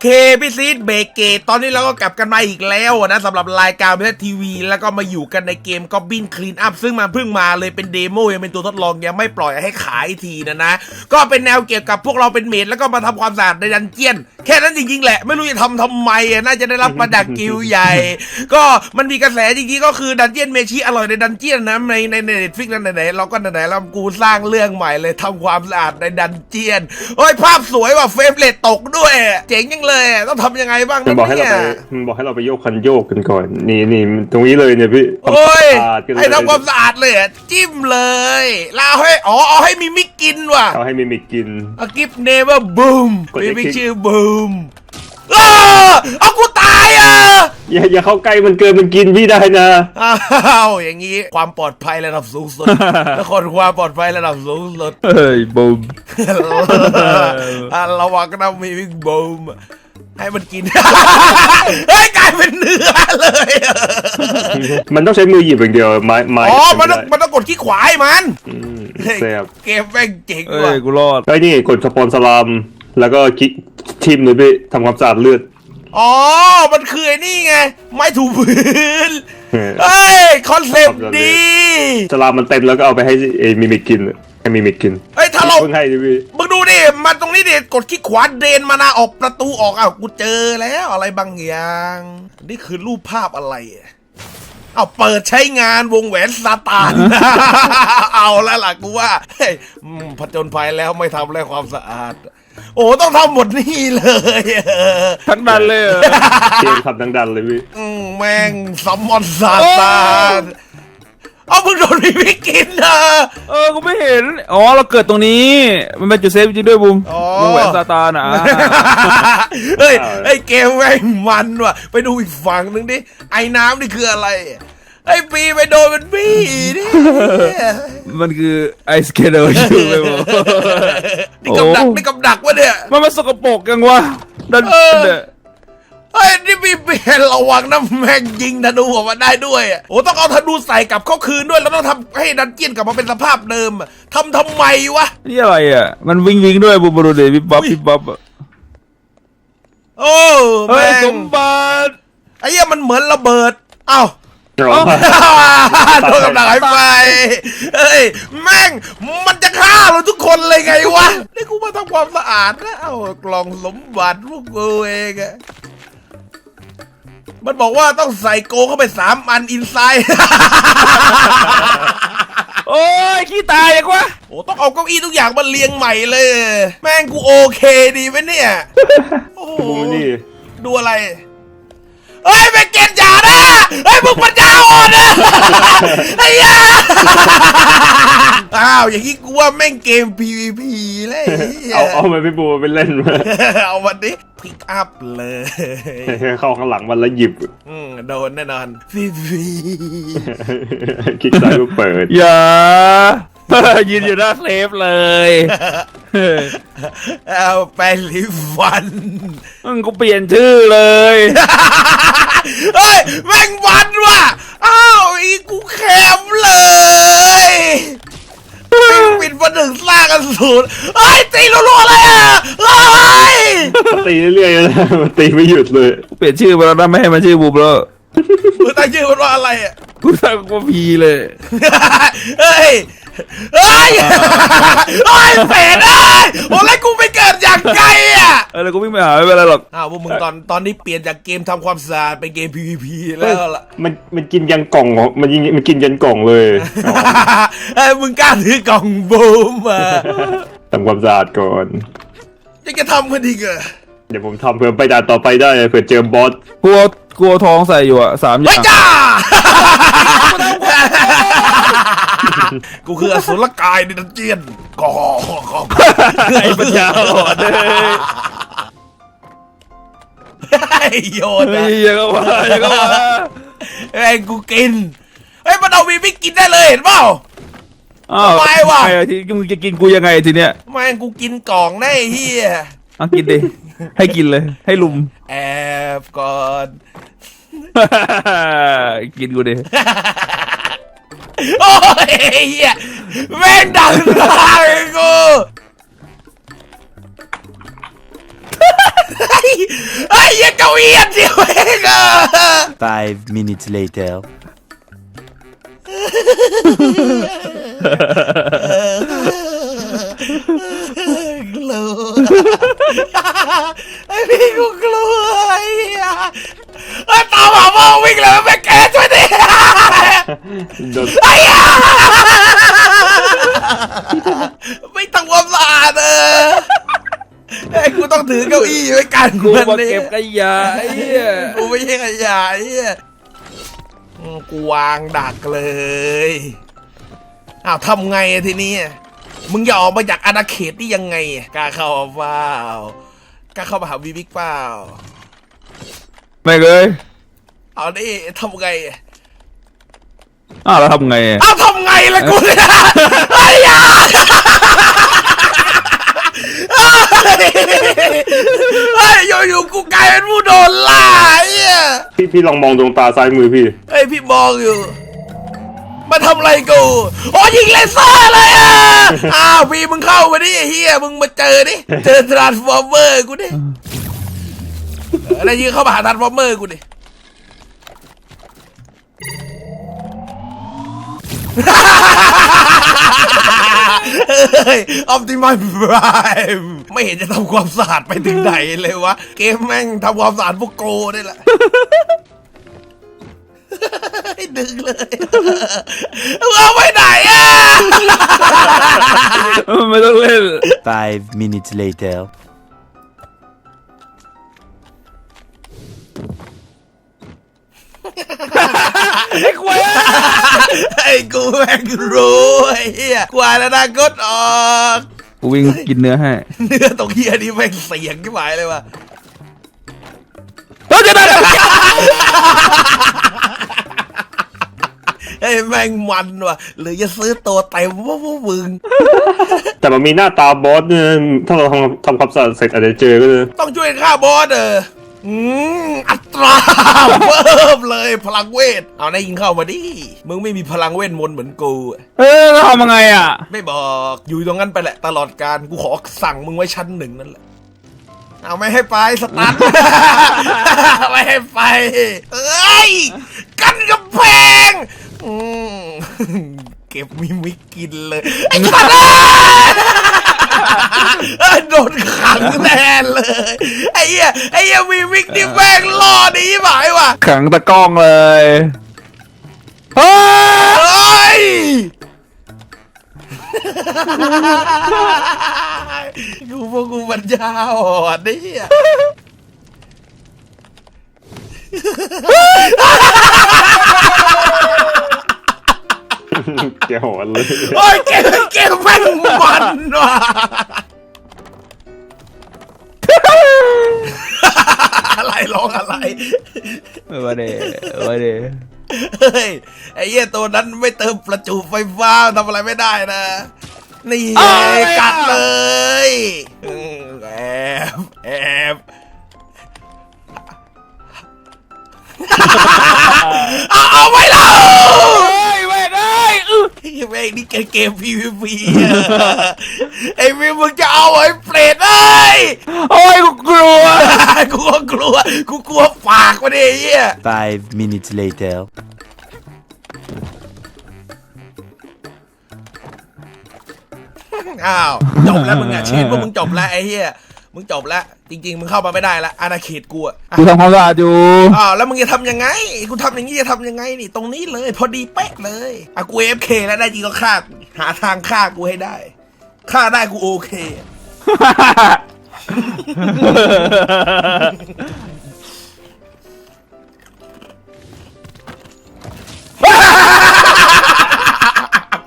เคพี่ซีดเบรกเกตตอนนี้เราก็กลับกันมาอีกแล้วนะสำหรับรายการเพื่อทีวี แล้วก็มาอยู่กันในเกมก็บินคลีนอัพซึ่งมันเพิ่งมาเลยเป็นเดโมยังเป็นตัวทดลองยังไม่ปล่อยให้ขายทีนะนะ ก็เป็นแนวเกี่ยวกับพวกเราเป็นเมดแล้วก็มาทำความสะอาดในดันเจียน แค่นั้นจริงๆแหละ ไม่รู้จะทำทำไมน่าจะได้รับมาจากกิลด์ใหญ่ ก็มันมีกระแสจริงๆก็คือดันเจียนเมชิอร่อยในดันเจียนนะในในเน็ตฟิกนั่นไหนๆเราก็ไหนๆเรากูสร้างเรื่องใหม่เลยทำความสะอาดในดันเจียนโอ้ยภาพสวยว่ะเฟรมเรทตกด้วย เจ๋งยังเลยอะต้องทำยังไงบ้างมันบอกให้เราเนี่ยไปมันบอกให้เราไปโยกคันโยกกันก่อน นี่นี่ตรงนี้เลยเนี่ยพี่โอ้ยทำความสะอาดกันเลยให้ทำความสะอาดเลยอะจิ้มเลยแล้วเอาให้อ๋อเอาให้มีมิกกินว่ะเอาให้มิมิกกินอากิฟเนเวอร์บูมกดมีให้มิกคลิกชื่อบูม อ้าเอากูตายอะอย่าอย่าเข้าใกล้มันเกินมันกินพี่ได้นะ อ้าวอย่างนี้ความปลอดภัยระดับสูงสุดทุกคนความปลอดภัยระดับสูงสุดเฮ้ยบูมอะระวังนะมีมิกบูมให้มันกิน เฮ้ยกลายเป็นเนื้อเลยมันต้องใช้มือหยิบอย่างเดียวไม้ไม้อ๋อมันไได้ต้องมันต้องกดขี้ขวาให้มันอืมเฮ้ยแซ่บเกมแม่งเจ๋งเอ้ว่ะยกูรอดไอ้ยนี่กดสปอนสลามแล้วก็คลิก ทิมเลยพี่ทำความสะอาดเลือด อ๋อ มันคือไอ้นี่ไง ไม้ถูพื้น เออเฮ้ย คอนเซปต์ดีสลามมันเต็มแล้วก็เอาไปให้ไอ้มิมิกกินให้มิมิกกินเฮ้ย ถ้าเราเพิ่งให้ดิพี่มึงดูดิ มันตรงนี้ดิ กดคลิกขวาเดนมานาออกประตูออกอ้าวกูเจอแล้วอะไรบางอย่าง นี่คือรูปภาพอะไรอะเอาเปิดใช้งานวงแหวนซาตาน เอาแล้วล่ะกูว่าเฮ้ยอืมผจญภัยแล้วไม่ทำแล้วความสะอาด โอ้ต้องทำหมดนี่เลยทั้งดันเลยเหรอเกมทำดังๆเลยพี่อืมแม่งซัมมอนซาตานเอามึงโดนพี่วิกินนะเออกูไม่เห็น อ๋อ เราเกิดตรงนี้ มันเป็นจุดเซฟจริงด้วยบูมอ๋อวงแหวนซาตานอะอ่าเฮ้ยไอ้เกมแม่งมันว่ะ ไปดูอีกฝั่งหนึ่งดิ ไอ้น้ำนี่คืออะไรไอ้ปีไปโดนเป็นบี้ดิมันคือไอสเกเดอร์ชื่อไปบูมนี่กับดัก โอ้ นี่กับดักวะ เนี่ย มันมาสกปรกยังวะดันเออเนี่ยเฮ้ยนี่พี่เปลี่ยนระวังนะแม่งยิงธนูออกมาได้ด้วยอะโอ้ต้องเอาธนูใส่กลับเข้าคืนด้วย แล้วต้องทำให้ดันเจียนกลับมาเป็นสภาพเดิมอะทำทำไมวะ นี่อะไรอะ มันวิงวิงด้วยบูมมาดูดิวิบบับวิบบับอะโอ้เฮ้ยแม่สงมบัติไอ้เหี้ยมันเหมือนระเบิด เอ้า อ๋อโดนกับดักหายไปเอ้ย แม่ง มันจะฆ่าเราทุกคนเลยไงวะ นี่กูมาทำความสะอาดนะเอ้ากล่องสมบัติพวกกูเองอะมันบอกว่าต้องใส่โกเข้าไปสามอันอินไซด์โอ้ยขี้ตายยังวะโอ้ต้องเอาเก้าอี้ทุกอย่างมาเรียงใหม่เลย แม่งกูโอเคดีไหมเนี่ย โอ้โหบูมนี่ดูอะไร เฮ้ยไปเกณฑ์จ่านะเฮ้ยมึงปัญญาอ่อนนะไอ้ยาอ้าวอย่างนี้กูว่าแม่งเกม PVP เลยไหี้ยเอาเอามาพี่บูมไปเล่นมาเอาวันนี้พิกอัพเลย เข้าข้างหลังมันแล้วหยิบอืมโดนแน่นอนฟีฟีคลิกซ้ายก็เปิด อย่า ยืนอยู่หน้าเซฟเลยเอาไปลิฟันมึงกูเปลี่ยนชื่อเลย เฮ้ยแม่งวันว่ะอ้าวอีกูแคมเลยปิดมาถึงสร้างกันสูตรเฮ้ยตีรัวๆเลยอะเฮ้ยตีเรื่อยๆนะมันตีไม่หยุดเลยกูเปลี่ยนชื่อไปแล้วนะไม่ให้มันชื่อบูมแล้วมึงตั้งชื่อมันว่าอะไรอะกูตั้งว่าพีเลยเฮ้ย เฮ้ยเฮ้ยเป็ดเอ้ยโอ้แล้วกูไปเกิดอย่างไกลอะเออแล้วกูวิ่งไปหาไม่เป็นไรหรอกอ้าวพวกมึงตอนตอนนี้เปลี่ยนจากเกมทำความสะอาดเป็นเกม PVP แล้วล่ะมันมันกินยันกล่องเหรอมันยิงมันกินยันกล่องเลยเอ้ยมึงกล้าถือกล่องบูมอะทำความสะอาดก่อน ยังจะทำกันอีกเหรอเดี๋ยวผมทำเพื่อไปด่านต่อไปได้เผื่อเจอบอสกลัวกลัวทองใส่อยู่อะสามอเฮ้ยย่าง จ้า กูคืออสุรกายในดันเจียนกอไอ้ปัญญาอ่อนเลยไอ้โยนเฮ้นะยอยังก็ว่าอยังก็ว่าไอ้ยกูกินเฮ้ยมันเอาวีไม่กินได้เลยเห็นเปล่าอ้าวทำไมวะไอ้ที่มึงจะกินกูยังไงทีเนี้ยแม่งกูกินกล่องได้ไอ้เฮียเอากินดิให้กินเลย ให้ลุม แอบก่อน กินกูดิ Yeah. Five minutes later. Glow. Glow. ไอ้พี่กูกลัวไอ้เหี้ยไอ้ตามหาพ่อวิ่งเลยแม่แกช่วยดิโดนไอ้เหี้ยไม่ทำความสะอาดเออไอ้กูต้องถือเก้าอี้ไว้กันกูมันมานี่เก็บขยะไอ้เหี้ยกูไม่ใช่ขยะไอ้เหี้ยอืมกูวางดักเลยอ้าวทำไงอะทีนี้อะมึงอย่าออกมาจากอาณาเขตนี่ยังไงอะกล้าเข้ามาเปล่ากล้าเข้ามาหาวีวิกเปล่า ไม่เลยเอาดิทำไงอะอ้าวแล้วทำไงอะอ้าวทำไงล่ะกูเนี่ยไอ้ยาไอ้ยอยู่ๆกูกลายเป็นผู้โดนล่าไอ้เหี้ยพี่พี่ลองมองดวงตาซ้ายมือพี่เฮ้ยพี่มองอยู่ มาทำอะไรกูโอ้ยิงเลเซอร์เลยอะอ้าวพี่มึงเข้ามาดิไอ้เฮียมึงมาเจอดิเจอทรานส์ฟอร์เมอร์กูดิเออ แล้วยิงเข้ามาหาทรานส์ฟอร์เมอร์กูดิเฮ้ยออปติมัสไพรมไม่เห็นจะทำความสะอาดไปถึงไหนเลยวะ เกมแม่งทำความสะอาดพวกโกนี่แหละให้ดึงเลยเอาไปไหนอะ ไม่ต้องเล่น Five minutes later. ไอ้ควยไอ้กูแม่งรู้ไอ้เหี้ยกว่าแล้วนะกดออกกูวิ่งกินเนื้อให้ เนื้อตรงเหี้ยนี่แม่งเสียงที่หมายเลยว่ะเฮ้ยจะได้ไอ้ยแม่งมันว่ะหรือจะซื้อตัวเต็มว่าพวกมึง แต่มันมีหน้าตาบอสเนี่ยถ้าเราทำทำความสะอาดเสร็จอาจจะเจอก็เลยต้องช่วยฆ่าบอสเออ อืมอัตราเพิ่มเลยพลังเวท เอานายยิงเข้ามาดิ มึงไม่มีพลังเวทมนต์เหมือนกูเฮ้ยแล้วทำยังไงอะ ไม่บอกอยู่ตรงนั้นไปแหละตลอดการกูขอสั่งมึงไว้ชั้นหนึ่งนั่นแหละ เอาไม่ให้ไปสตาร์ทไม่ให้ไป เอ้ย กันกำแพงอืมเก็บมิมิกกินเลย ไอ้สัตว์เอ้ย โดนขังแน่เลย ไอ้เหี้ยไอ้เหี้ยมิมิกนี่แม่งรอดีหมายว่ะขังตะกล้องเลยเฮ้ยเฮ้ยกูพวกกูปัญญาอ่อนนี่อะ แกหอนเลยโอ้ยเกมเกมแม่งมันว่ะอะไรร้องอะไรมาเดมาเดเฮ้ยไอ้เหี้ยตัวนั้นไม่เติมประจุไฟฟ้าทำอะไรไม่ได้นะ นี่ไงกัดเลยอืมแอบแอบเอาเอาไว้แล้ว เฮ้ยเว้ยเอ้ย อื้อแม่งนี่เกม PVP อะไอ้วิวมึงจะเอาไอ้เปรตเอ้ย โอ้ยกูกลัว กูก็กลัว กูกลัวปากมันไอ้เหี้ย Five minutes later. อ้าว จบแล้วมึงอะเชนว่ามึงจบแล้วไอ้เหี้ย มึงจบแล้วจริง ๆ มึงเข้ามาไม่ได้ละอาณาเขตกูอะอะกูทำความสะอาดอยู่อ้าวแล้วมึงจะทำยังไงกูทำอย่างนี้จะทำยังไงนี่ตรงนี้เลย พอดีเป๊ะเลยอะกูเอฟเคแล้วได้จริงก็ฆ่ากูหาทางฆ่ากูให้ได้ฆ่าได้กูโอเค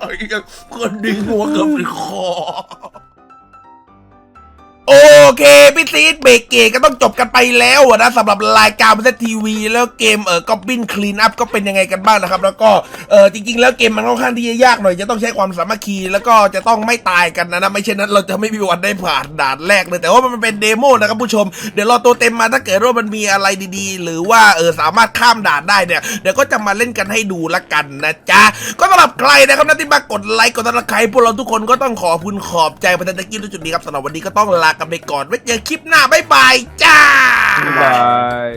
ไอ้เหี้ยคนดึงหัวเกือบถึงคอ โอเคพี่ซีดเบรกเกก็ต้องจบกันไปแล้วนะสำหรับรายการบนทีวีแล้วเกมเออก็บินคลีนอัพก็เป็นยังไงกันบ้างนะครับ แล้วก็เออจริง ๆ แล้วเกมมันค่อนข้างที่จะยากหน่อยจะต้องใช้ความสามัคคีแล้วก็จะต้องไม่ตายกันนะนะไม่เช่นนั้นเราจะไม่มีวันได้ผ่านด่านแรกเลย แต่ว่ามันเป็นเดโมนะครับผู้ชมเดี๋ยวรอตัวเต็มมาถ้าเกิดว่ามันมีอะไรดีๆ หรือว่าเออสามารถข้ามด่านได้เนี่ยเดี๋ยวก็จะมาเล่นกันให้ดูละกันนะจ๊ะก็สำหรับใครนะครับนะที่มากดไลค์กดติดตามพวกเราทุกคนก็ต้องขอบคุณขอบใจประธกี้ด้วยจุดนี้ครับสำหรับวันนี้ก็ต้องลากันไปก่อนไว้เจอคลิปหน้าบ๊ายบายจ้าบายบาย